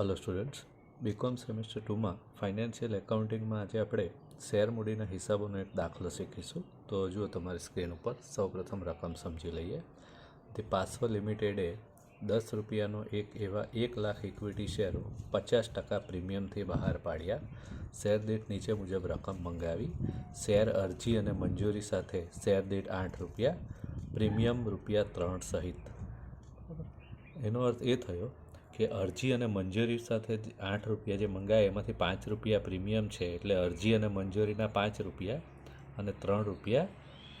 Hello students BCom semester ટુમાં financial એકાઉન્ટિંગમાં આજે આપણે શેર મૂડીના હિસાબોનો એક દાખલો શીખીશું. તો જુઓ તમારી સ્ક્રીન ઉપર સૌપ્રથમ રકમ સમજી લઈએ. ધી પાસવ લિમિટેડે દસ રૂપિયાનો એક એવા એક લાખ ઇક્વિટી શેરો પચાસ ટકા પ્રીમિયમથી બહાર પાડ્યા. શેર દીઠ નીચે મુજબ રકમ મંગાવી. શેર અરજી અને મંજૂરી સાથે શેર દીઠ આઠ રૂપિયા પ્રીમિયમ રૂપિયા ત્રણ સહિત. એનો અર્થ એ થયો કે અરજી અને મંજૂરી સાથે આઠ રૂપિયા જે મંગાય, એમાંથી પાંચ રૂપિયા પ્રીમિયમ છે એટલે અરજી અને મંજૂરીના પાંચ રૂપિયા અને ત્રણ રૂપિયા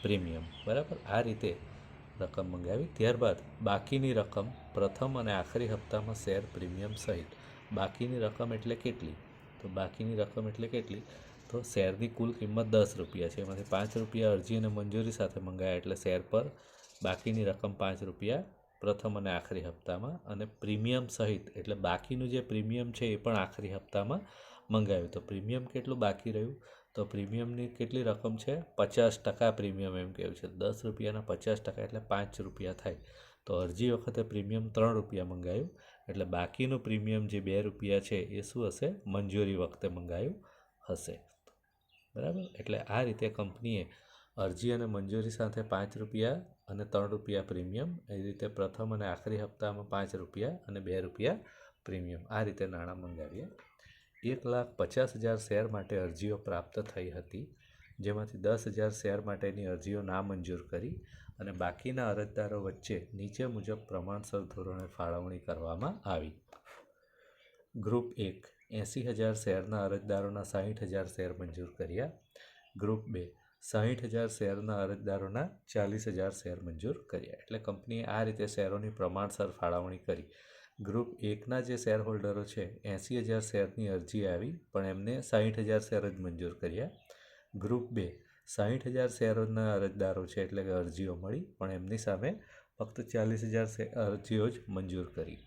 પ્રીમિયમ. બરાબર? આ રીતે રકમ મંગાવી. ત્યારબાદ બાકીની રકમ પ્રથમ અને આખરી હપ્તામાં શેર પ્રીમિયમ સહિત. બાકીની રકમ એટલે કેટલી? તો બાકીની રકમ એટલે કેટલી? તો શેરની કુલ કિંમત દસ રૂપિયા છે. એમાંથી પાંચ રૂપિયા અરજી અને મંજૂરી સાથે મંગાયા એટલે શેર પર બાકીની રકમ પાંચ રૂપિયા પ્રથમ અને આખરી હપ્તામાં અને પ્રીમિયમ સહિત, એટલે બાકીનું જે પ્રીમિયમ છે એ પણ આખરી હપ્તામાં મંગાવ્યું. તો પ્રીમિયમ કેટલું બાકી રહ્યું? તો પ્રીમિયમની કેટલી રકમ છે? પચાસ ટકા પ્રીમિયમ એમ કહેવું છે. દસ રૂપિયાના પચાસ ટકા એટલે પાંચ રૂપિયા થાય. તો અરજી વખતે પ્રીમિયમ ત્રણ રૂપિયા મંગાવ્યું એટલે બાકીનું પ્રીમિયમ જે બે રૂપિયા છે એ શું હશે? મંજૂરી વખતે મંગાવ્યું હશે. બરાબર? એટલે આ રીતે કંપનીએ અરજી અને મંજૂરી સાથે પાંચ રૂપિયા અને ત્રણ રૂપિયા પ્રીમિયમ. એ રીતે પ્રથમ અને આખરી હપ્તામાં પાંચ રૂપિયા અને બે રૂપિયા પ્રીમિયમ. આ રીતે નાણાં મંગાવ્યા એક લાખ પચાસ હજાર શેર માટે અરજીઓ પ્રાપ્ત થઈ હતી. જેમાંથી દસ હજાર શેર માટેની અરજીઓ નામંજૂર કરી અને બાકીના અરજદારો વચ્ચે નીચે મુજબ પ્રમાણસર ધોરણે ફાળવણી કરવામાં આવી. ગ્રુપ એક, એંસી હજાર શેરના અરજદારોના સાહીઠ હજાર શેર મંજૂર કર્યા. ગ્રુપ બે સાહીઠ હજાર શેરના અરજદારોના ચાલીસ હજાર શેર મંજૂર કર્યા. એટલે કંપનીએ આ રીતે શેરોની પ્રમાણસર ફાળવણી કરી. ગ્રુપ એકના જે શેર હોલ્ડરો છે એંસી હજાર શેરની અરજી આવી, પણ એમને સાહીઠ હજાર શેર જ મંજૂર કર્યા. ગ્રુપ બે, સાહીઠ હજાર શેરોના અરજદારો છે એટલે કે અરજીઓ મળી, પણ એમની સામે ફક્ત ચાલીસ હજાર અરજીઓ જ મંજૂર કરી.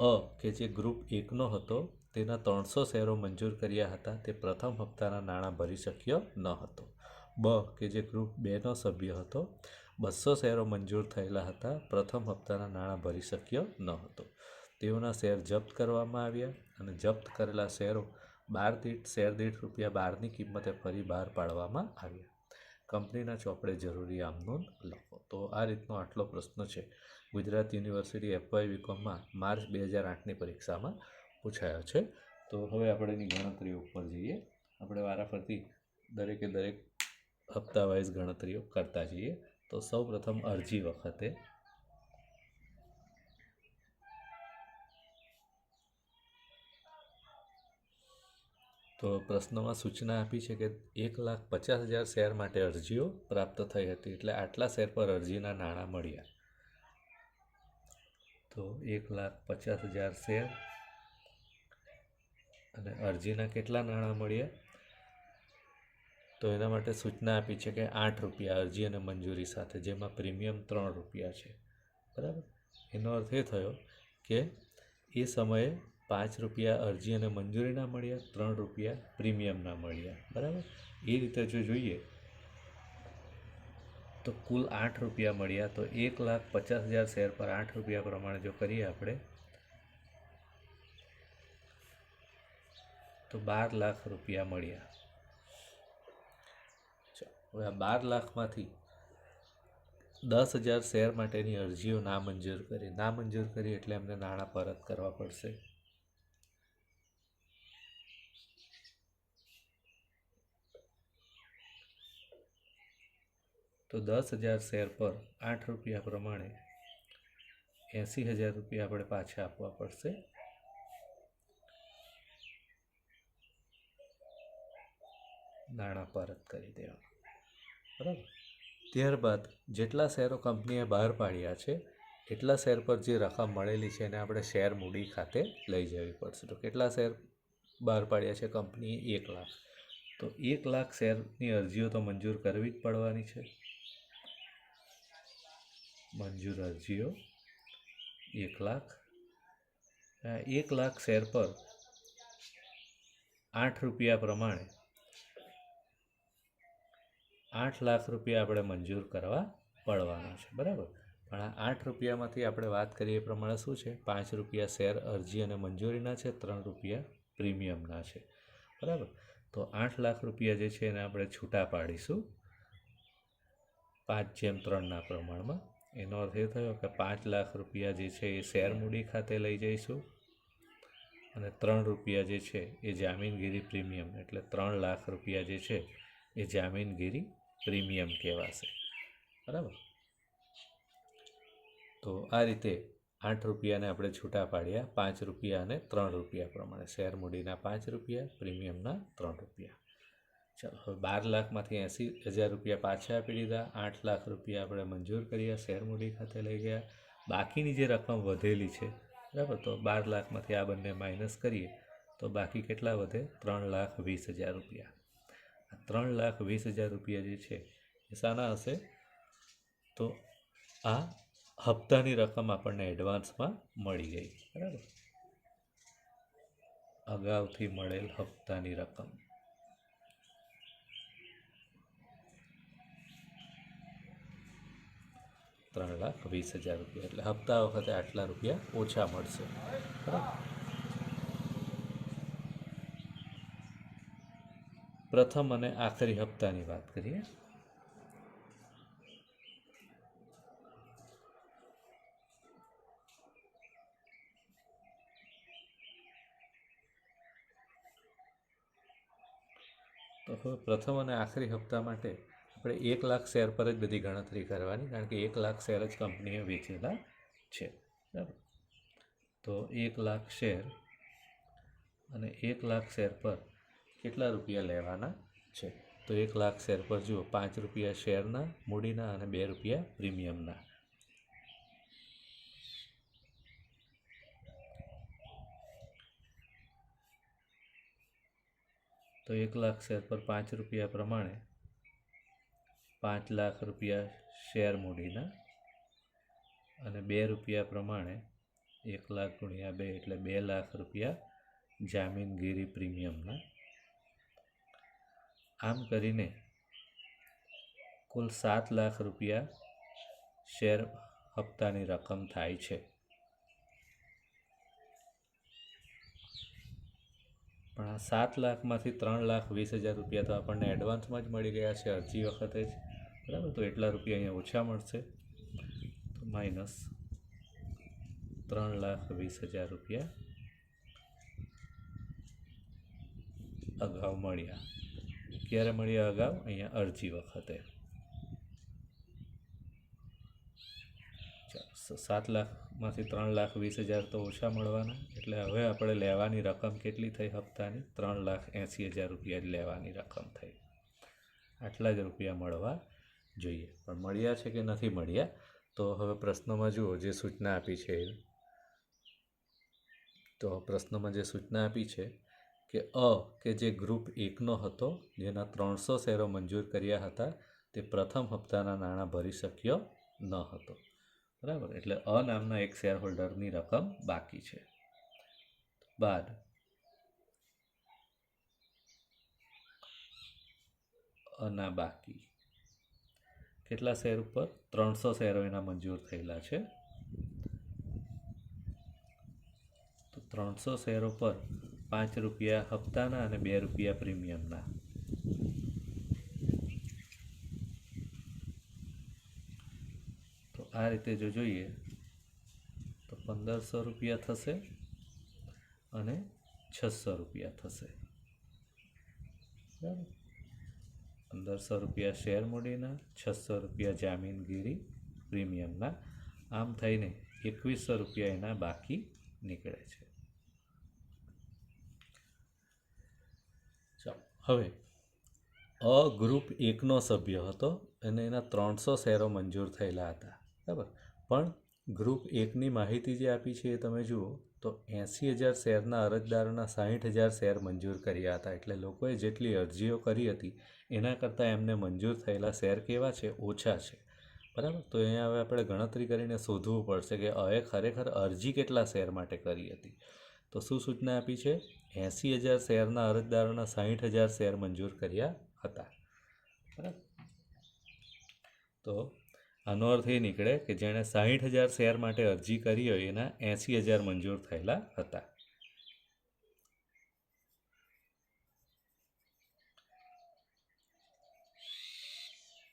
અ, કે જે ગ્રુપ એકનો હતો, તેના ત્રણસો શેરો મંજૂર કર્યા હતા, તે પ્રથમ હપ્તાના નાણાં ભરી શક્યો ન હતો. બ, કે જે ગ્રુપ બેનો સભ્ય હતો બસો શેરો મંજૂર થયેલા હતા, પ્રથમ હપ્તાના નાણાં ભરી શક્યો ન હતો. તેઓના શેર જપ્ત કરવામાં આવ્યા અને જપ્ત કરેલા શેરો બાર દીઠ, શેર દીઠ રૂપિયા બારની કિંમતે ફરી બહાર પાડવામાં આવ્યા. કંપનીના ચોપડે જરૂરી આમનોન લખો. તો આ રીતનો આટલો પ્રશ્ન છે. ગુજરાત યુનિવર્સિટી એફવાય બીકોમમાં માર્ચ બે હજાર આઠની પરીક્ષામાં પૂછાયો છે. તો હવે આપણે એની ગણતરી ઉપર જઈએ. આપણે વારાફરતી દરેકે દરેક હપ્તા વાઇઝ ગણતરીઓ કરતા જઈએ. તો સૌ પ્રથમ અરજી વખતે તો પ્રશ્નમાં સૂચના આપી છે કે એક લાખ પચાસ હજાર શેર માટે અરજીઓ પ્રાપ્ત થઈ હતી એટલે આટલા શેર પર અરજીના નાણાં મળ્યા. તો એક લાખ પચાસ હજાર શેર અને અરજીના કેટલા નાણાં મળ્યા? તો એના માટે સૂચના આપી છે કે આઠ રૂપિયા અરજી અને મંજૂરી સાથે, જેમાં પ્રીમિયમ ત્રણ રૂપિયા છે. બરાબર? એનો અર્થ એ થયો કે એ સમયે પાંચ રૂપિયા અરજી અને મંજૂરીના મળ્યા, ત્રણ રૂપિયા પ્રીમિયમના મળ્યા. બરાબર? એ રીતે જો જોઈએ, તો કુલ આઠ રૂપિયા મળ્યા, તો એક લાખ પચાસ હજાર શેર પર આઠ રૂપિયા પ્રમાણે જો કરીએ આપણે, તો બાર લાખ રૂપિયા મળ્યા. હવે આ બાર લાખમાંથી દસ હજાર શેર માટેની અરજીઓ નામંજૂર કરી. નામંજૂર કરી એટલે એમને નાણાં પરત કરવા પડશે. તો દસ હજાર શેર પર આઠ રૂપિયા પ્રમાણે એંસી હજાર રૂપિયા આપણે પાછા આપવા પડશે. નાણાં પરત કરી દેવા બરાબર ત્યારબાદ જેટલા શેરો કંપનીએ બહાર પાડ્યા છે, એટલા શેર પર જે રકમ મળેલી છે એને આપણે શેર મૂડી ખાતે લઈ જવી પડશે. તો કેટલા શેર બહાર પાડ્યા છે કંપનીએ? એક લાખ. તો એક લાખ શેરની અરજીઓ તો મંજૂર કરવી જ પડવાની છે. મંજૂર અરજીઓ. એક લાખ. એક લાખ શેર પર આઠ રૂપિયા પ્રમાણે આઠ લાખ રૂપિયા આપણે મંજૂર કરવા પડવાના છે, બરાબર? પણ આ આઠ રૂપિયામાંથી આપણે વાત કરીએ એ પ્રમાણે શું છે? પાંચ રૂપિયા શેર અરજી અને મંજૂરીના છે, ત્રણ રૂપિયા પ્રીમિયમના છે, બરાબર? તો આઠ લાખ રૂપિયા જે છે એને આપણે છૂટા પાડીશું. પાંચ જેમ ત્રણના પ્રમાણમાં. એનો અર્થ એ થયો કે પાંચ લાખ રૂપિયા જે છે એ શેર મૂડી ખાતે લઈ જઈશું અને ત્રણ રૂપિયા જે છે એ જામીનગીરી પ્રીમિયમ, એટલે ત્રણ લાખ રૂપિયા જે છે એ જામીનગીરી પ્રીમિયમ કહેવાશે. બરાબર? તો આ રીતે આઠ રૂપિયાને આપણે છૂટા પાડ્યા, પાંચ રૂપિયા અને ત્રણ રૂપિયા પ્રમાણે. શેર મૂડીના પાંચ રૂપિયા, પ્રીમિયમના ત્રણ રૂપિયા. ચાલો, હવે બાર લાખમાંથી એંસી હજાર રૂપિયા પાછા આપી દીધા. આઠ લાખ રૂપિયા આપણે મંજૂર કર્યા, શેર મૂડી ખાતે લઈ ગયા. બાકીની જે રકમ વધેલી છે, બરાબર? તો બાર લાખમાંથી આ બંને માઇનસ કરીએ, તો બાકી કેટલા વધે? ત્રણ લાખ વીસ હજાર રૂપિયા. ત્રણ લાખ વીસ હજાર રૂપિયા જે છે, એ શાના હશે. તો આ હપ્તાની રકમ આપણને એડવાન્સમાં મળી ગઈ. બરાબર? અગાઉથી મળેલ હપ્તાની રકમ. ત્રણ લાખ વીસ હજાર રૂપિયા. એટલે હપ્તા વખતે આટલા રૂપિયા ઓછા મળશે. બરાબર? પ્રથમ અને આખરી હપ્તાની વાત કરીએ. તો હવે પ્રથમ અને આખરી હપ્તા માટે આપણે એક લાખ શેર પર જ બધી ગણતરી કરવાની, કારણ કે એક લાખ શેર જ કંપનીએ વેચેલા છે. બરાબર? તો એક લાખ શેર અને એક લાખ શેર પર કેટલા રૂપિયા લેવાના છે? તો એક લાખ શેર પર જુઓ, પાંચ રૂપિયા શેરના, મૂડીના અને બે રૂપિયા પ્રીમિયમના. તો એક લાખ શેર પર પાંચ રૂપિયા પ્રમાણે પાંચ લાખ રૂપિયા શેર મૂડીના અને બે રૂપિયા પ્રમાણે એક લાખ ગુણ્યા બે એટલે બે લાખ રૂપિયા જામીનગીરી પ્રીમિયમના. આમ કરીને કુલ સાત લાખ રૂપિયા શેર હપ્તાની રકમ થાય છે. પણ આ સાત લાખમાંથી ત્રણ લાખ વીસ હજાર રૂપિયા તો આપણને એડવાન્સમાં જ મળી ગયા છે, અરજી વખતે જ. બરાબર? તો એટલા રૂપિયા અહીંયા ઓછા મળશે. તો માઇનસ ત્રણ લાખ વીસ હજાર રૂપિયા અગાઉ મળ્યા. ક્યારે મળ્યા અગાઉ અહીંયા અરજી વખતે. સાત લાખમાંથી ત્રણ લાખ વીસ હજાર તો ઓછા મળવાના. એટલે હવે આપણે લેવાની રકમ કેટલી થઈ હપ્તાની? ત્રણ લાખ એંસી હજાર રૂપિયા લેવાની રકમ થઈ. આટલા જ રૂપિયા મળવા જોઈએ. પણ મળ્યા છે કે નથી મળ્યા? તો હવે પ્રશ્નમાં જુઓ, જે સૂચના આપી છે. તો પ્રશ્નમાં જે સૂચના આપી છે કે અ, કે જે ગ્રુપ એકનો હતો, જેના ત્રણસો શેરો મંજૂર કર્યા હતા, તે પ્રથમ હપ્તાના નાણાં ભરી શક્યો ન હતો. બરાબર? એટલે અ નામના એક શેર હોલ્ડરની રકમ બાકી છે. બાદ. અના બાકી. કેટલા શેર ઉપર? ત્રણસો શેરો એના મંજૂર થયેલા છે. તો ત્રણસો શેરો પર પાંચ રૂપિયા હપ્તાના અને બે રૂપિયા પ્રીમિયમના. તો આ રીતે જો જોઈએ, તો પંદરસો રૂપિયા થશે અને છસો રૂપિયા થશે. બરાબર? પંદરસો રૂપિયા શેર મૂડીના, છસો રૂપિયા જામીનગીરી પ્રીમિયમના. આમ થઈને એકવીસો રૂપિયા એના બાકી નીકળે છે ચાલો હવે, અ ગ્રુપ એકનો સભ્ય હતો અને એના ત્રણસો શેરો મંજૂર થયેલા હતા, બરાબર? પણ ગ્રુપ એકની માહિતી જે આપી છે એ તમે જુઓ, તો એંસી હજાર શેરના અરજદારોના સાહીઠ હજાર શેર મંજૂર કર્યા હતા. એટલે લોકોએ જેટલી અરજીઓ કરી હતી, એના કરતાં એમને મંજૂર થયેલા શેર કેવા છે? ઓછા છે. બરાબર? તો અહીંયા હવે આપણે ગણતરી કરીને શોધવું પડશે કે અએ ખરેખર અરજી કેટલા શેર માટે કરી હતી. તો શું સૂચના આપી છે? એંસી હજાર શેરના અરજદારોના સાહીઠ હજાર શેર મંજૂર કર્યા હતા. બરાબર? તો આનો અર્થ એ નીકળે કે જેણે સાહીઠ હજાર શેર માટે અરજી કરી હોય એના એંસી હજાર મંજૂર થયેલા હતા.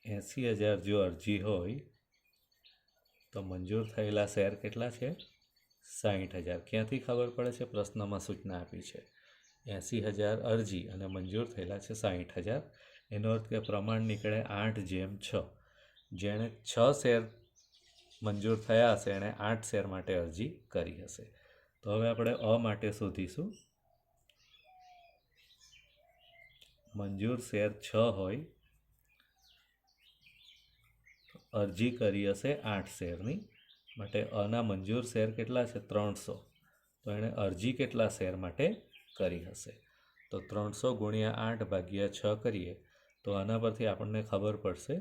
એંસી હજાર જો અરજી હોય તો મંજૂર થયેલા શેર કેટલા છે? સાહીઠ હજાર. ક્યાંથી ખબર પડે છે? પ્રશ્નમાં સૂચના આપી છે. એંસી હજાર અરજી અને મંજૂર થયેલા છે સાહીઠ હજાર. એનો અર્થ કે પ્રમાણ નીકળે આઠ જેમ છ. જેણે છ શેર મંજૂર થયા હશે, એણે આઠ શેર માટે અરજી કરી હશે. તો હવે આપણે અ માટે શોધીશું. મંજૂર શેર છ હોય, અરજી કરી હશે આઠ શેરની. માટે અના મંજૂર શેર કેટલા છે? ત્રણસો. તો એણે અરજી કેટલા શેર માટે કરી હશે? તો ત્રણસો ગુણ્યા આઠ ભાગ્યા છ કરીએ, તો આના પરથી આપણને ખબર પડશે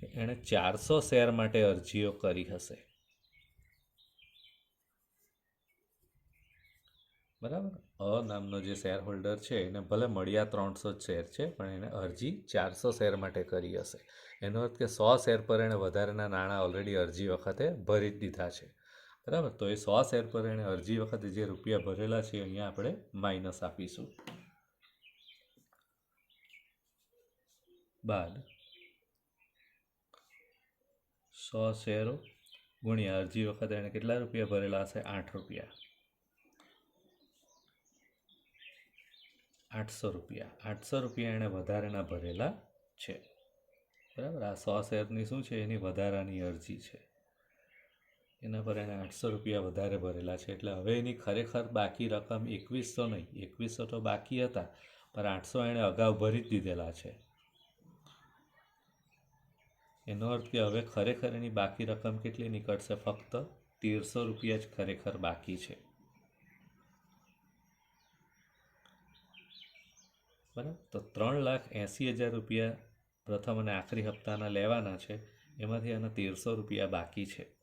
કે એણે ચારસો શેર માટે અરજીઓ કરી હશે. બરાબર? અ નામનો જે શેર હોલ્ડર છે, એને ભલે મળ્યા ત્રણસો શેર છે, પણ એને અરજી ચારસો શેર માટે કરી હશે. એનો અર્થ કે સો શેર પર એણે વધારેના નાણાં ઓલરેડી અરજી વખતે ભરી જ દીધા છે. બરાબર? તો એ સો શેર પર એણે અરજી વખતે જે રૂપિયા ભરેલા છે, અહીંયા આપણે માઇનસ આપીશું. બાદ સો શેરો ગુણ્યા અરજી વખતે એણે કેટલા રૂપિયા ભરેલા હશે? આઠ રૂપિયા. આઠસો રૂપિયા. આઠસો રૂપિયા એણે વધારેના ભરેલા છે. બરાબર? આ સો શેરની શું છે? એની વધારાની અરજી છે. એના પર એણે આઠસો રૂપિયા વધારે ભરેલા છે. એટલે હવે એની ખરેખર બાકી રકમ એકવીસો નહીં એકવીસો તો બાકી હતા, પણ આઠસો એણે અગાઉ ભરી જ દીધેલા છે. એનો અર્થ કે હવે ખરેખર એની બાકી રકમ કેટલી નીકળશે? ફક્ત તેરસો રૂપિયા જ ખરેખર બાકી છે. બરાબર? તો ત્રણ લાખ એંસી હજાર રૂપિયા પ્રથમ અને આખરી હપ્તાના લેવાના છે. એમાંથી એના તેરસો રૂપિયા બાકી છે.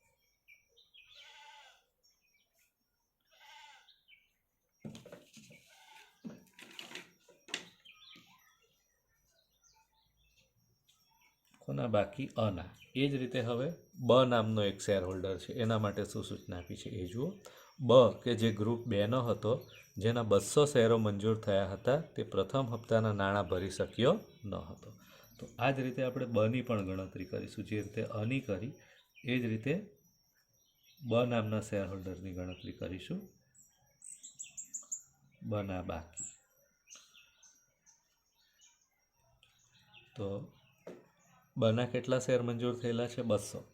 કોના બાકી અના. એ જ રીતે હવે બ નામનો એક શેર હોલ્ડર છે. એના માટે શું સૂચના આપી છે? એ જુઓ. બ, કે જે ગ્રુપ બેનો હતો, જેના બસો શેરો મંજૂર થયા હતા, તે પ્રથમ હપ્તાના નાણાં ભરી શક્યો ન હતો. તો આ જ રીતે આપણે બની પણ ગણતરી કરીશું. જે રીતે અની કરી, એ જ રીતે બ નામના શેર હોલ્ડરની ગણતરી કરીશું. બના બાકી. તો બના કેટલા શેર મંજૂર થયેલા છે? બસો.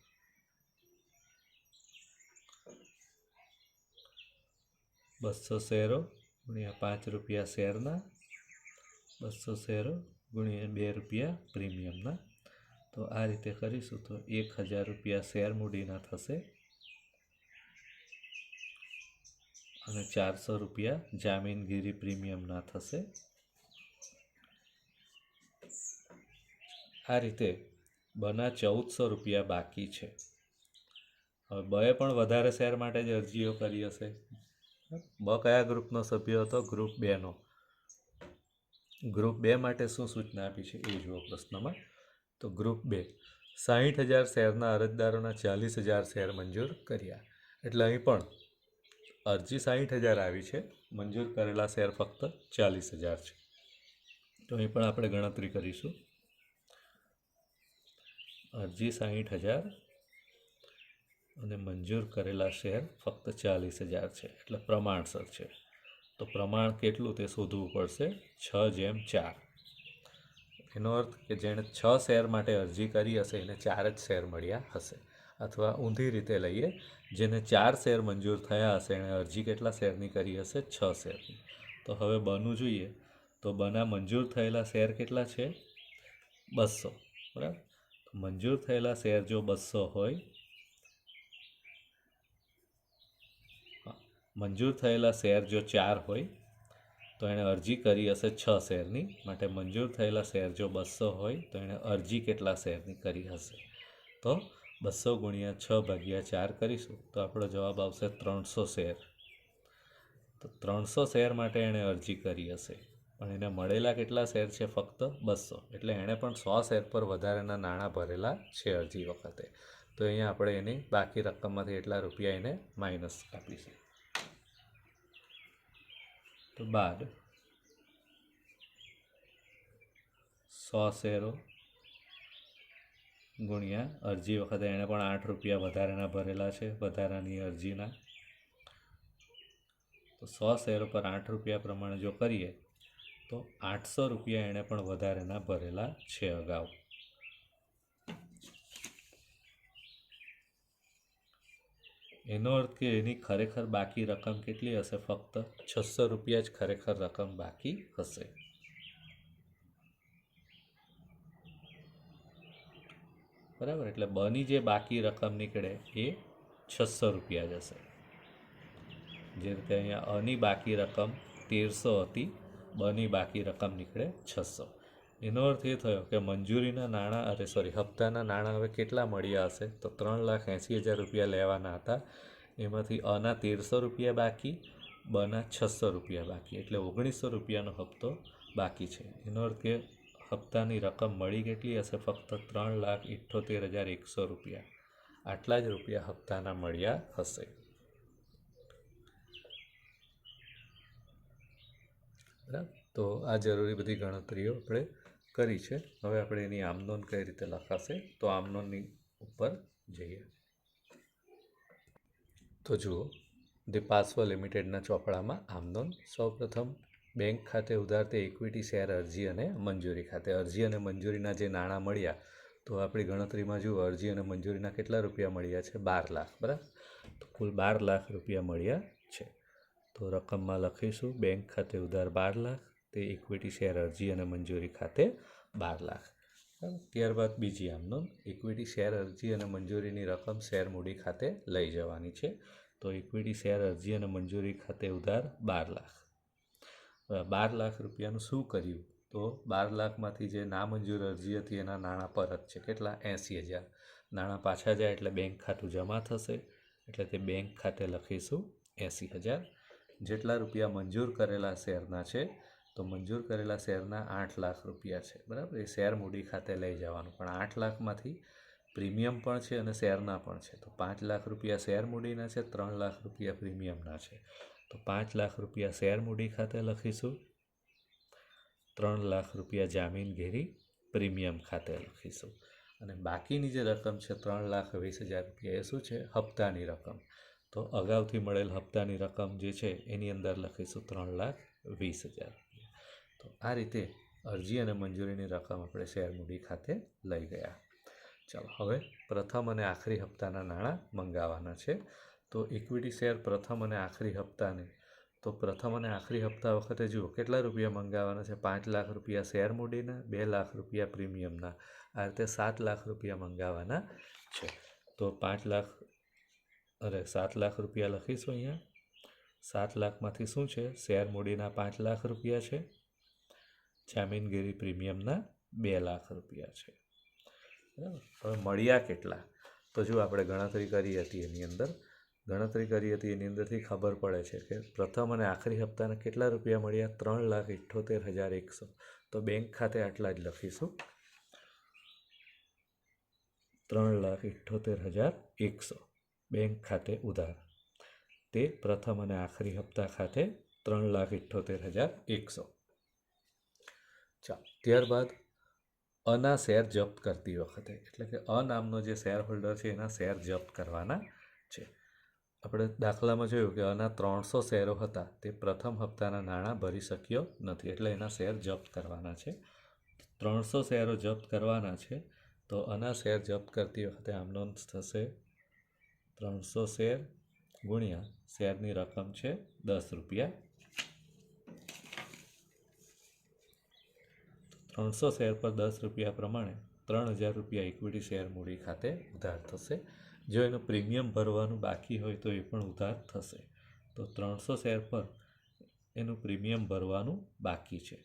બસો શેરો ગુણ્યા પાંચ રૂપિયા શેરના. બસો શેરો ગુણ્યા બે રૂપિયા પ્રીમિયમના. તો આ રીતે કરીશું તો એક હજાર રૂપિયા શેર મૂડીના થશે. અને ચારસો રૂપિયા જામીનગીરી પ્રીમિયમના થશે. આ રીતે બના ચૌદસો રૂપિયા બાકી છે. હવે બએ પણ વધારે શેર માટે જ અરજીઓ કરી હશે. બ કયા ગ્રુપનો સભ્ય હતો? ગ્રુપ બેનો. ગ્રુપ બે માટે શું સૂચના આપી છે એ જુઓ પ્રશ્નમાં. તો ગ્રુપ બે, સાહીઠ હજાર શેરના અરજદારોના ચાલીસ હજાર શેર મંજૂર કર્યા. એટલે અહીં પણ અરજી સાહીઠ હજાર આવી છે, મંજૂર કરેલા શેર ફક્ત ચાલીસ હજાર છે. તો અહીં પણ આપણે ગણતરી કરીશું. અરજી સાહીઠ હજાર અને મંજૂર કરેલા શેર ફક્ત ચાલીસ હજાર છે, એટલે પ્રમાણસર છે. તો પ્રમાણ કેટલું તે શોધવું પડશે? છ જેમ ચાર. એનો અર્થ કે જેણે છ શેર માટે અરજી કરી હશે, એને ચાર જ શેર મળ્યા હશે. અથવા ઊંધી રીતે લઈએ, જેને ચાર શેર મંજૂર થયા હશે, એણે અરજી કેટલા શેરની કરી હશે? છ શેરની. તો હવે બનું જોઈએ. તો બના મંજૂર થયેલા શેર કેટલા છે? બસો. બરાબર? મંજૂર થયેલા શેર જો બસો હોય મંજૂર થયેલા શેર જો ચાર હોય, તો એણે અરજી કરી હશે છ શેરની. માટે મંજૂર થયેલા શેર જો બસો હોય, તો એણે અરજી કેટલા શેરની કરી હશે? તો બસો ગુણ્યા છ ભાગ્યા ચાર કરીશું, તો આપણો જવાબ આવશે ત્રણસો શેર. તો ત્રણસો શેર માટે એણે અરજી કરી હશે. પણ એને મળેલા કેટલા શેર છે ફક્ત બસો એટલે એણે પણ સો શેર પર વધારેના નાણાં ભરેલા છે અરજી વખતે. તો અહીંયા આપણે એની બાકી રકમમાંથી એટલા રૂપિયા એને માઇનસ આપીશું. તો બાદ સો શેરો ગુણ્યા અરજી વખતે એણે પણ આઠ રૂપિયા વધારાના ભરેલા છે, વધારાની અરજીના. તો સો શેરો પર આઠ રૂપિયા પ્રમાણે જો કરીએ, તો આઠસો રૂપિયા એણે પણ વધારેના ભરેલા છે અગાઉ. એનો અર્થ કે એની ખરેખર બાકી રકમ કેટલી હશે? ફક્ત છસો રૂપિયા જ ખરેખર રકમ બાકી હશે. બરાબર? એટલે બની જે બાકી રકમ નીકળે એ છસો રૂપિયા જ હશે. જે રીતે અહીંયા અની બાકી રકમ તેરસો હતી, બની બાકી રકમ નીકળે છસો. એનો અર્થ એ થયો કે મંજૂરીના નાણાં, અરે સોરી હપ્તાના નાણાં હવે કેટલા મળ્યા હશે? તો ત્રણ લાખ એંસી હજાર રૂપિયા લેવાના હતા. એમાંથી અના તેરસો રૂપિયા બાકી, બના છસો રૂપિયા બાકી. એટલે ઓગણીસો રૂપિયાનો હપ્તો બાકી છે. એનો અર્થ કે હપ્તાની રકમ મળી કેટલી હશે? ફક્ત ત્રણ લાખ ઇઠ્ઠોતેર હજાર એકસો રૂપિયા. આટલા જ રૂપિયા હપ્તાના મળ્યા હશે. બરાબર? તો આ જરૂરી બધી ગણતરીઓ આપણે કરી છે. હવે આપણે એની આમનોન કઈ રીતે લખાશે તો આમનોનની ઉપર જઈએ. તો જુઓ, ધી પાસવા લિમિટેડના ચોપડામાં આમનોંધ સૌપ્રથમ બેંક ખાતે ઉધાર તે ઇક્વિટી શેર અરજી અને મંજૂરી ખાતે. અરજી અને મંજૂરીના જે નાણાં મળ્યા, તો આપણી ગણતરીમાં જુઓ, અરજી અને મંજૂરીના કેટલા રૂપિયા મળ્યા છે? બાર લાખ, બરાબર? તો કુલ બાર લાખ રૂપિયા મળ્યા છે. તો રકમમાં લખીશું, બેંક ખાતે ઉધાર બાર લાખ તે ઇક્વિટી શેર અરજી અને મંજૂરી ખાતે બાર લાખ. ત્યારબાદ બીજી આમ નોંધ ઇક્વિટી શેર અરજી અને મંજૂરીની રકમ શેર મૂડી ખાતે લઈ જવાની છે. તો ઇક્વિટી શેર અરજી અને મંજૂરી ખાતે ઉધાર બાર લાખ. બાર લાખ રૂપિયાનું શું કર્યું? તો બાર લાખમાંથી જે નામંજૂર અરજી હતી એના નાણાં પરત છે. કેટલા? એંસી હજાર. નાણાં પાછા જાય એટલે બેંક ખાતું જમા થશે. એટલે તે બેંક ખાતે લખીશું એંસી હજાર. જેટલા રૂપિયા મંજૂર કરેલા શેરના છે તો મંજૂર કરેલા શેરના આઠ લાખ રૂપિયા છે, બરાબર? એ શેર મૂડી ખાતે લઈ જવાનું. પણ આઠ લાખમાંથી પ્રીમિયમ પણ છે અને શેરના પણ છે. તો પાંચ લાખ રૂપિયા શેર મૂડીના છે, ત્રણ લાખ રૂપિયા પ્રીમિયમના છે. તો પાંચ લાખ રૂપિયા શેર મૂડી ખાતે લખીશું. ત્રણ લાખ રૂપિયા જામીનગીરી પ્રીમિયમ ખાતે લખીશું. અને બાકીની જે રકમ છે, ત્રણ લાખ વીસ હજાર રૂપિયા એ શું છે? હપ્તાની રકમ. તો અગાઉથી મળેલ હપ્તાની રકમ જે છે, એની અંદર લખીશું ત્રણ લાખ વીસ હજાર. તો આ રીતે અરજી અને મંજૂરીની રકમ આપણે શેર મૂડી ખાતે લઈ ગયા. ચાલો, હવે પ્રથમ અને આખરી હપ્તાના નાણાં મંગાવવાના છે. તો ઇક્વિટી શેર પ્રથમ અને આખરી હપ્તાને. તો પ્રથમ અને આખરી હપ્તા વખતે જુઓ, કેટલા રૂપિયા મંગાવવાના છે? પાંચ લાખ રૂપિયા શેર મૂડીના, બે લાખ રૂપિયા પ્રીમિયમના. આ રીતે સાત લાખ રૂપિયા મંગાવવાના છે. તો પાંચ લાખ, અરે સાત લાખ રૂપિયા લખીશું અહીંયા. સાત લાખમાંથી શું છે? શેર મૂડીના પાંચ લાખ રૂપિયા છે. જામીનગીરી પ્રીમિયમના બે લાખ રૂપિયા છે. બરાબર? હવે મળ્યા કેટલા? તો જો આપણે ગણતરી કરી હતી એની અંદર, ગણતરી કરી હતી એની અંદરથી ખબર પડે છે કે પ્રથમ અને આખરી હપ્તાના કેટલા રૂપિયા મળ્યા? ત્રણ લાખ ઇઠ્ઠોતેર હજાર એકસો. તો બેંક ખાતે આટલા જ લખીશું. ત્રણ લાખ ઇઠ્ઠોતેર હજાર એકસો. બેંક ખાતે ઉધાર. તે પ્રથમ અને આખરી હપ્તા ખાતે ત્રણ લાખ ઇઠ્ઠોતેર હજાર એકસો. ચાલો, ત્યારબાદ અના શેર જપ્ત કરતી વખતે, એટલે કે અ નામનો જે શેર હોલ્ડર છે એના શેર જપ્ત કરવાના છે. આપણે દાખલામાં જોયું કે અના ત્રણસો શેરો હતા, તે પ્રથમ હપ્તાના નાણાં ભરી શક્યો નથી, એટલે એના શેર જપ્ત કરવાના છે. ત્રણસો શેરો જપ્ત કરવાના છે, તો અના શેર જપ્ત કરતી વખતે આમનો થશે, ત્રણસો શેર ગુણ્યા શેરની રકમ છે દસ રૂપિયા ત્રણસો શેર પર દસ રૂપિયા પ્રમાણે ત્રણ હજાર રૂપિયા ઇક્વિટી શેર મૂડી ખાતે ઉધાર થશે. જો એનું પ્રીમિયમ ભરવાનું બાકી હોય તો એ પણ ઉધાર થશે. તો ત્રણસો શેર પર એનું પ્રીમિયમ ભરવાનું બાકી છે.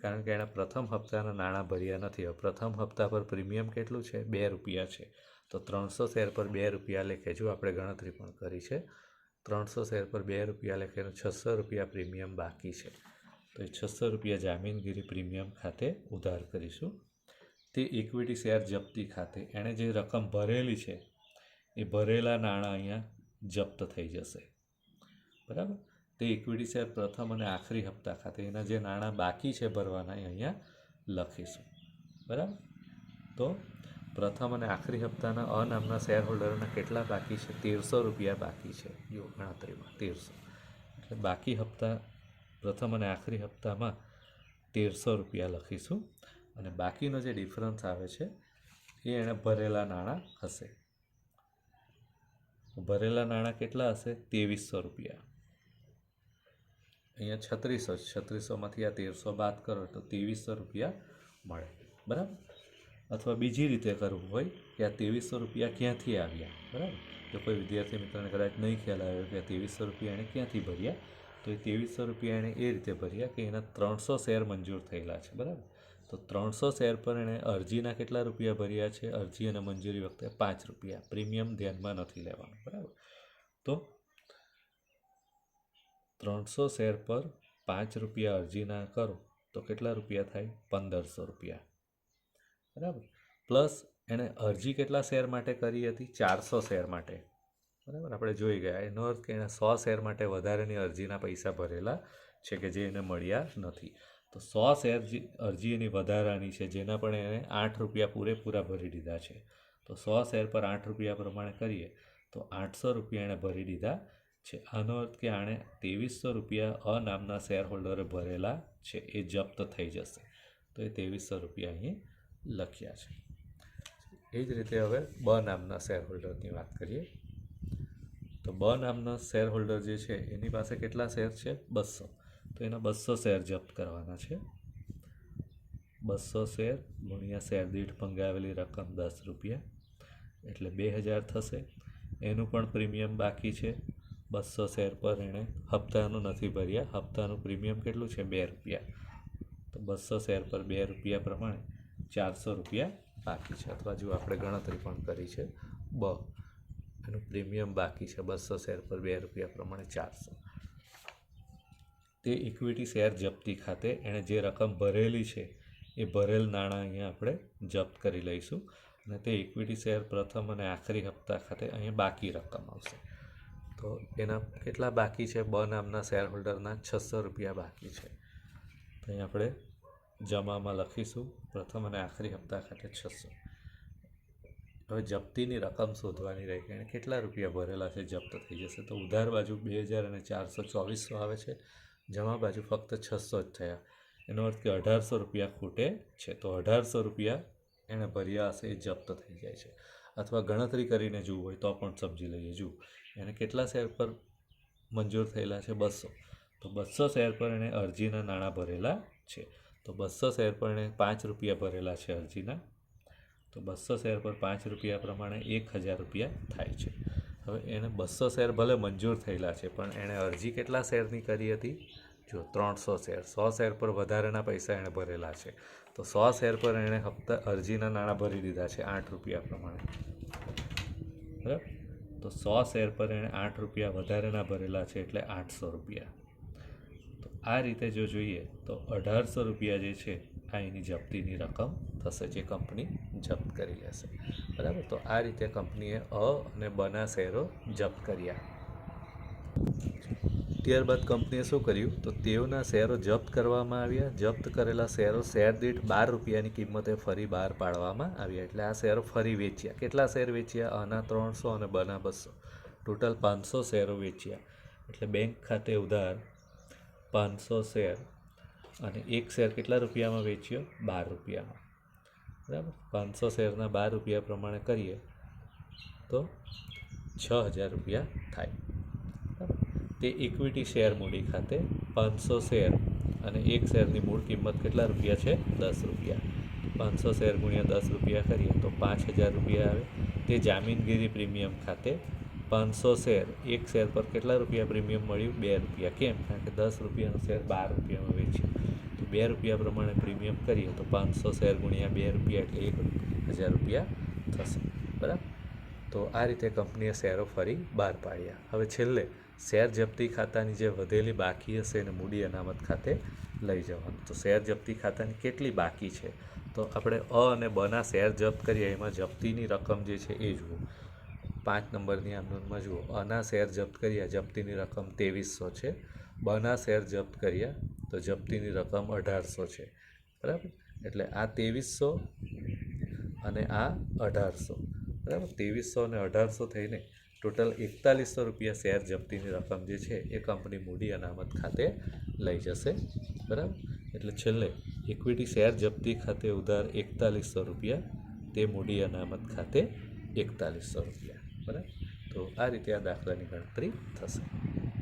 કારણ કે એણે પ્રથમ હપ્તાના નાણાં ભર્યા નથી. પ્રથમ હપ્તા પર પ્રીમિયમ કેટલું છે? બે રૂપિયા છે. તો ત્રણસો શેર પર બે રૂપિયા લેખે, જો આપણે ગણતરી પણ કરી છે, ત્રણસો શેર પર બે રૂપિયા લેખેનું છસો રૂપિયા પ્રીમિયમ બાકી છે. તો એ છસો રૂપિયા જામીનગીરી પ્રીમિયમ ખાતે ઉધાર કરીશું. તે ઇક્વિટી શેર જપ્તી ખાતે એણે જે રકમ ભરેલી છે, એ ભરેલા નાણાં અહીંયા જપ્ત થઈ જશે. બરાબર? તે ઇક્વિટી શેર પ્રથમ અને આખરી હપ્તા ખાતે એના જે નાણાં બાકી છે ભરવાના એ અહીંયા લખીશું. બરાબર? તો પ્રથમ અને આખરી હપ્તાના અ નામના શેર હોલ્ડરોના કેટલા બાકી છે? તેરસો રૂપિયા બાકી છે. જો ગણતરીમાં તેરસો. એટલે બાકી હપ્તા પ્રથમ અને આખરી હપ્તામાં તેરસો રૂપિયા લખીશું. અને બાકીનો જે ડિફરન્સ આવે છે, એ એણે ભરેલા નાણાં હશે. ભરેલા નાણાં કેટલા હશે? ત્રેવીસો રૂપિયા. અહીંયા છત્રીસો છત્રીસોમાંથી આ તેરસો બાદ કરો તો ત્રેવીસો રૂપિયા મળે. બરાબર? અથવા બીજી રીતે કરવું હોય કે આ ત્રેવીસો રૂપિયા ક્યાંથી આવ્યા? બરાબર? જો કોઈ વિદ્યાર્થી મિત્રને કદાચ નહીં ખ્યાલ આવ્યો કે આ ત્રેવીસો રૂપિયા એણે ક્યાંથી ભર્યા તો એ ત્રેવીસો રૂપિયા એણે એ રીતે ભર્યા કે એના ત્રણસો શેર મંજૂર થયેલા છે, બરાબર? તો ત્રણસો શેર પર એણે અરજીના કેટલા રૂપિયા ભર્યા છે? અરજી અને મંજૂરી વખતે પાંચ રૂપિયા. પ્રીમિયમ ધ્યાનમાં નથી લેવાનું, બરાબર? તો ત્રણસો શેર પર પાંચ રૂપિયા અરજીના કરો, તો કેટલા રૂપિયા થાય? પંદરસો રૂપિયા. બરાબર? પ્લસ એણે અરજી કેટલા શેર માટે કરી હતી? ચારસો શેર માટે. બરાબર? આપણે જોઈ ગયા. એનો અર્થ કે એણે સો શેર માટે વધારેની અરજીના પૈસા ભરેલા છે કે જે એને મળ્યા નથી. તો સો શેર અરજી એની વધારાની છે, જેના પણ એણે આઠ રૂપિયા પૂરેપૂરા ભરી દીધા છે. તો સો શેર પર આઠ રૂપિયા પ્રમાણે કરીએ, તો આઠસો રૂપિયા એણે ભરી દીધા છે. આનો અર્થ કે આણે ત્રેવીસો રૂપિયા અ નામના શેર હોલ્ડરે ભરેલા છે, એ જપ્ત થઈ જશે. તો એ ત્રેવીસો રૂપિયા અહીં લખ્યા છે. એ જ રીતે હવે બ નામના શેર હોલ્ડરની વાત કરીએ. તો બ નામના શેર હોલ્ડર જે છે, એની પાસે કેટલા શેર છે? બસો તો એના બસો શેર જપ્ત કરવાના છે. બસો શેર ગુણ્યા શેર દીઠ મંગાવેલી રકમ દસ રૂપિયા. એટલે બે હજાર થશે. એનું પણ પ્રીમિયમ બાકી છે. બસો શેર પર એણે હપ્તાનું નથી ભર્યા. હપ્તાનું પ્રીમિયમ કેટલું છે? બે રૂપિયા. તો બસો શેર પર બે રૂપિયા પ્રમાણે ચારસો રૂપિયા બાકી છે. અથવા જો આપણે ગણતરી પણ કરી છે, બ. એનું પ્રીમિયમ બાકી છે બસો શેર પર બે રૂપિયા પ્રમાણે ચારસો. તે ઇક્વિટી શેર જપ્તી ખાતે એણે જે રકમ ભરેલી છે એ ભરેલ નાણાં અહીંયા આપણે જપ્ત કરી લઈશું અને તે ઇક્વિટી શેર પ્રથમ અને આખરી હપ્તા ખાતે અહીંયા બાકી રકમ આવશે. તો એના કેટલા બાકી છે? બ નામના શેર હોલ્ડરના છસો રૂપિયા બાકી છે. તો અહીં આપણે જમામાં લખીશું. પ્રથમ અને આખરી હપ્તા ખાતે છસો. હવે જપ્તીની રકમ શોધવાની રહી. એણે કેટલા રૂપિયા ભરેલા છે જપ્ત થઈ જશે? તો ઉધાર બાજુ બે હજાર અને ચારસો ચોવીસો આવે છે. જમા બાજુ ફક્ત છસો જ થયા. એનો અર્થ કે અઢારસો રૂપિયા ખૂટે છે. તો અઢારસો રૂપિયા એણે ભર્યા હશે, એ જપ્ત થઈ જાય છે. અથવા ગણતરી કરીને જોવું હોય તો પણ સમજી લઈએ. જુઓ, એને કેટલા શેર પર મંજૂર થયેલા છે? બસો. તો બસો શેર પર એણે અરજીના નાણાં ભરેલા છે. તો બસો શેર પર એણે પાંચ રૂપિયા ભરેલા છે અરજીના તો બસો શેર પર પાંચ રૂપિયા પ્રમાણે એક હજાર રૂપિયા થાય છે. હવે એને બસો શેર ભલે મંજૂર થયેલા છે, પણ એણે અરજી કેટલા શેરની કરી હતી? જો ત્રણસો શેર, સો શેર પર વધારાના પૈસા એણે ભરેલા છે, તો સો શેર પર એણે હપ્તા અરજીના નાણાં ભરી દીધા છે આઠ રૂપિયા પ્રમાણે. બરાબર? તો સો શેર પર એણે આઠ રૂપિયા વધારેના ભરેલા છે એટલે આઠસો રૂપિયા. તો આ રીતે જો જોઈએ, તો અઢારસો રૂપિયા જે છે આ એની જપ્તીની રકમ થશે, જે કંપની જપ્ત કરી લેશે. બરાબર? તો આ રીતે કંપનીએ અ અને બના શેરો જપ્ત કર્યા. ત્યારબાદ કંપનીએ શું કર્યું? તો તેઓના શેરો જપ્ત કરવામાં આવ્યા. જપ્ત કરેલા શેરો શેર દીઠ બાર રૂપિયાની કિંમતે ફરી બહાર પાડવામાં આવ્યા. એટલે આ શેરો ફરી વેચ્યા. કેટલા શેર વેચ્યા? આના ત્રણસો અને બના બસો. ટોટલ પાંચસો શેરો વેચ્યા. એટલે બેંક ખાતે ઉધાર પાંચસો શેર અને એક શેર કેટલા રૂપિયામાં વેચ્યો? બાર રૂપિયામાં. બરાબર? પાંચસો શેરના બાર રૂપિયા પ્રમાણે કરીએ તો છ હજાર રૂપિયા થાય. તે ઇક્વિટી શેર મૂડી ખાતે પાંચસો શેર અને એક શેરની મૂળ કિંમત કેટલા રૂપિયા છે? દસ રૂપિયા. પાંચસો શેર ગુણ્યા દસ રૂપિયા કરીએ તો પાંચ હજાર રૂપિયા આવે. તે જામીનગીરી પ્રીમિયમ ખાતે પાંચસો શેર. એક શેર પર કેટલા રૂપિયા પ્રીમિયમ મળ્યું? બે રૂપિયા. કેમ? કારણ કે દસ રૂપિયાનો શેર બાર રૂપિયામાં વેચ્યું. બે રૂપિયા પ્રમાણે પ્રીમિયમ કરીએ તો પાંચસો શેર ગુણ્યા બે રૂપિયા એટલે એક હજાર રૂપિયા થશે. બરાબર? તો આ રીતે કંપનીએ શેરો ફરી બહાર પાડ્યા. હવે છેલ્લે શેર જપ્તી ખાતાની જે વધેલી બાકી હશે એને મૂડી અનામત ખાતે લઈ જવાનું. તો શેર જપ્તી ખાતાની કેટલી બાકી છે? તો આપણે અ અને બના શેર જપ્ત કરીએ, એમાં જપ્તીની રકમ જે છે એ જુઓ. પાંચ નંબરની આંદોલનમાં જુઓ. અના શેર જપ્ત કર્યા જપ્તીની રકમ ત્રેવીસો છે. બના શેર જપ્ત કર્યા તો જપ્તીની રકમ અઢારસો છે. બરાબર? એટલે આ ત્રેવીસો અને આ અઢારસો. બરાબર? ત્રેવીસો અને અઢારસો થઈને ટોટલ એકતાલીસો રૂપિયા શેર જપ્તીની રકમ જે છે, એ કંપની મૂડી અનામત ખાતે લઈ જશે. બરાબર? એટલે છેલ્લે ઇક્વિટી શેર જપ્તી ખાતે ઉધાર એકતાલીસો રૂપિયા, તે મૂડી અનામત ખાતે એકતાલીસો રૂપિયા. બરાબર? તો આ રીતે આ દાખલાની ગણતરી થશે.